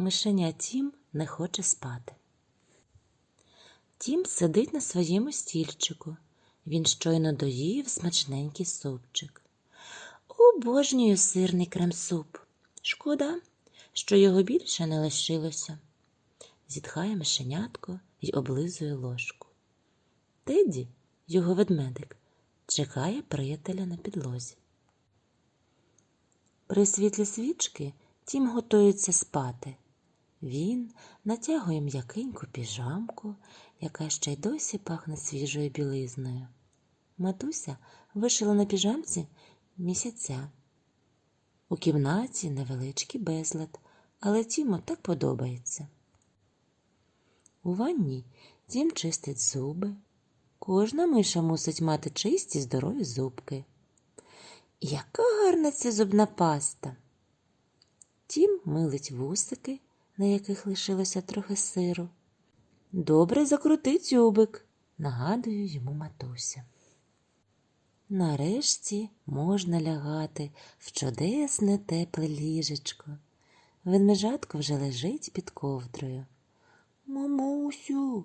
Мишеня Тім не хоче спати. Тім сидить на своєму стільчику. Він щойно доїв смачненький супчик. Обожнюю сирний крем-суп. Шкода, що його більше не лишилося. Зітхає мишенятко й облизує ложку. Теді, його ведмедик, чекає приятеля на підлозі. При світлі свічки Тім готується спати. Він натягує м'якеньку піжамку, яка ще й досі пахне свіжою білизною. Матуся вишила на піжамці місяця. У кімнаті невеличкий безлад, але Тіму так подобається. У ванні Тім чистить зуби. Кожна миша мусить мати чисті здорові зубки. Яка гарна ця зубна паста. Тім милить вусики, на яких лишилося трохи сиру. Добре закрути дзюбик, нагадує йому матуся. Нарешті можна лягати в чудесне тепле ліжечко. Ведмежатко вже лежить під ковдрою. Мамусю,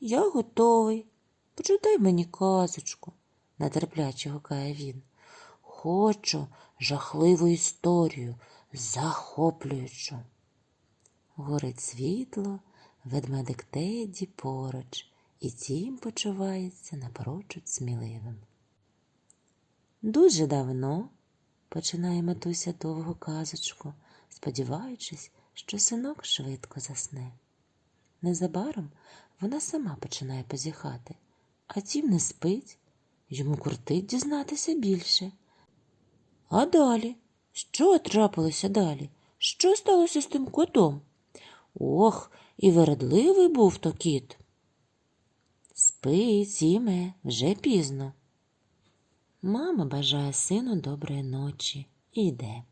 я готовий. Почитай мені казочку, нетерпляче гукає він. Хочу жахливу історію, захоплюючу. Горить світло, ведмедик Теді поруч, і тім почувається напрочуд сміливим. Дуже давно, починає матуся довгу казочку, сподіваючись, що синок швидко засне. Незабаром вона сама починає позіхати, а тім не спить, йому куртить дізнатися більше. А далі? Що трапилося далі? Що сталося з тим котом? Ох, і вередливий був то кіт. Спи, Тіме, вже пізно. Мама бажає сину доброї ночі і йде.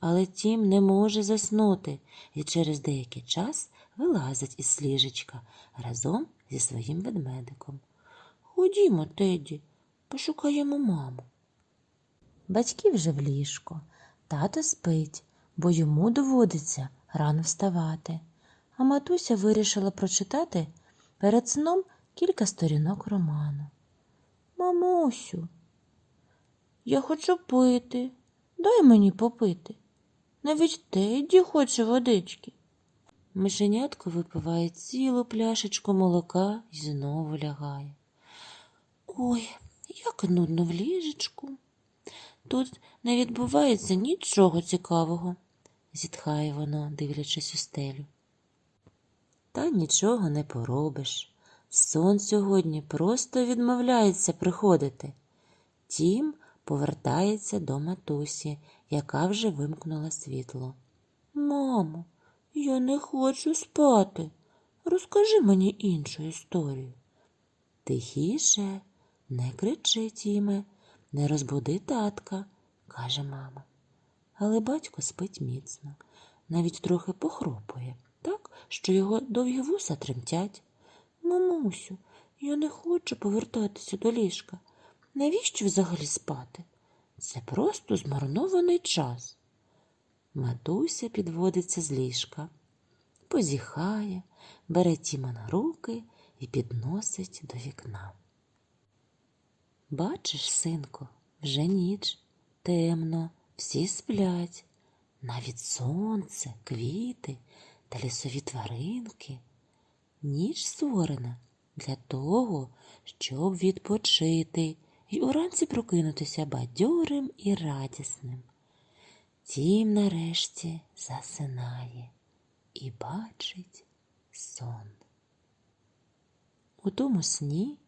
Але тім не може заснути і через деякий час вилазить із ліжечка разом зі своїм ведмедиком. Ходімо, Теді, пошукаємо маму. Батьки вже в ліжку. Тато спить, бо йому доводиться рано вставати. А матуся вирішила прочитати перед сном кілька сторінок роману. Мамусю, я хочу пити. Дай мені попити. Навіть Теді хоче водички. Мишенятко випиває цілу пляшечку молока і знову лягає. Ой, як нудно в ліжечку. Тут не відбувається нічого цікавого, зітхає воно, дивлячись у стелю. Та нічого не поробиш. Сон сьогодні просто відмовляється приходити. Тім повертається до матусі, яка вже вимкнула світло. Мамо, я не хочу спати. Розкажи мені іншу історію. Тихіше, не кричи, Тіме, не розбуди татка, каже мама. Але батько спить міцно, навіть трохи похропує, що його довгі вуса тремтять. Мамусю, я не хочу повертатися до ліжка. Навіщо взагалі спати? Це просто змарнований час. Матуся підводиться з ліжка, позіхає, бере Тіма на руки і підносить до вікна. Бачиш, синку, вже ніч, темно, всі сплять, навіть сонце, квіти та лісові тваринки. Ніч створена для того, щоб відпочити і уранці прокинутися бадьорим і радісним. Тім нарешті засинає і бачить сон. У тому сні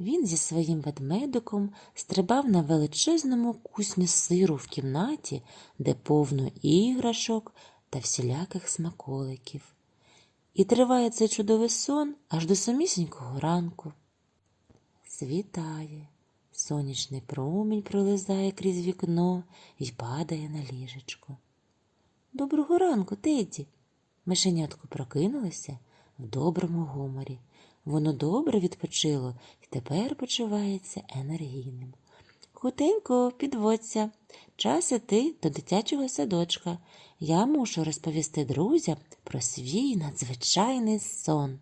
він зі своїм ведмедиком стрибав на величезному кусні сиру в кімнаті, де повно іграшок та всіляких смаколиків. І триває цей чудовий сон аж до самісінького ранку. Світає, сонячний промінь пролизає крізь вікно і падає на ліжечко. Доброго ранку, Теді. Мишенятко прокинулося в доброму гуморі. Воно добре відпочило і тепер почувається енергійним. Хутенько підводься. Час іти до дитячого садочка. Я мушу розповісти друзям про свій надзвичайний сон.